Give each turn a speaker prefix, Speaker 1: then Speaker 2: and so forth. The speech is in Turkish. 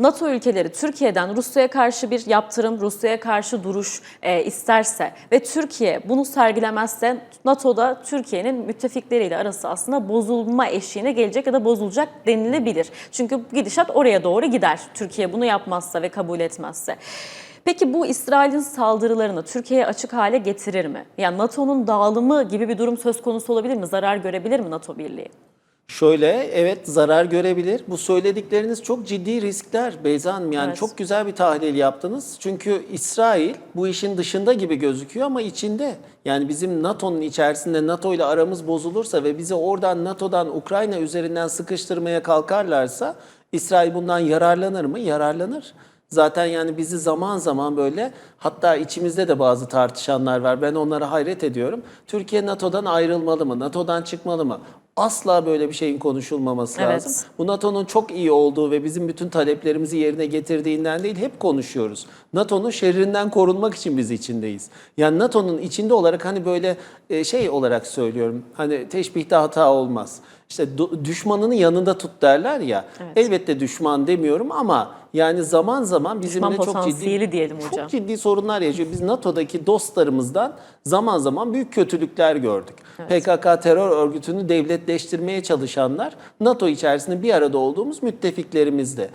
Speaker 1: NATO ülkeleri Türkiye'den Rusya'ya karşı bir yaptırım, Rusya'ya karşı duruş e, isterse ve Türkiye bunu sergilemezse NATO'da Türkiye'nin müttefikleriyle arası aslında bozulma eşiğine gelecek ya da bozulacak denilebilir. Çünkü gidişat oraya doğru gider. Türkiye bunu yapmazsa ve kabul etmezse. Peki bu İsrail'in saldırılarını Türkiye'ye açık hale getirir mi? Yani NATO'nun dağılımı gibi bir durum söz konusu olabilir mi? Zarar görebilir mi NATO Birliği?
Speaker 2: Şöyle evet zarar görebilir. Bu söyledikleriniz çok ciddi riskler Beyza Hanım. Yani
Speaker 1: Evet.
Speaker 2: çok güzel bir tahlil yaptınız. Çünkü İsrail bu işin dışında gibi gözüküyor ama içinde. Yani bizim NATO'nun içerisinde NATO ile aramız bozulursa ve bizi oradan NATO'dan Ukrayna üzerinden sıkıştırmaya kalkarlarsa İsrail bundan yararlanır mı? Yararlanır. Zaten yani bizi zaman zaman böyle hatta içimizde de bazı tartışanlar var. Ben onlara hayret ediyorum. Türkiye NATO'dan ayrılmalı mı? NATO'dan çıkmalı mı? Asla böyle bir şeyin konuşulmaması
Speaker 1: Evet.
Speaker 2: lazım. Bu NATO'nun çok iyi olduğu ve bizim bütün taleplerimizi yerine getirdiğinden değil hep konuşuyoruz. NATO'nun şerrinden korunmak için biz içindeyiz. Yani NATO'nun içinde olarak hani böyle e, şey olarak söylüyorum. Hani teşbihte hata olmaz. İşte düşmanını yanında tut derler ya. Elbette düşman demiyorum ama yani zaman zaman bizimle
Speaker 1: Düşman
Speaker 2: çok ciddi
Speaker 1: diyelim hocam.
Speaker 2: çok ciddi sorunlar yaşıyor. Biz NATO'daki dostlarımızdan zaman zaman büyük kötülükler gördük. PKK terör örgütünü devletleştirmeye çalışanlar NATO içerisinde bir arada olduğumuz müttefiklerimizdi.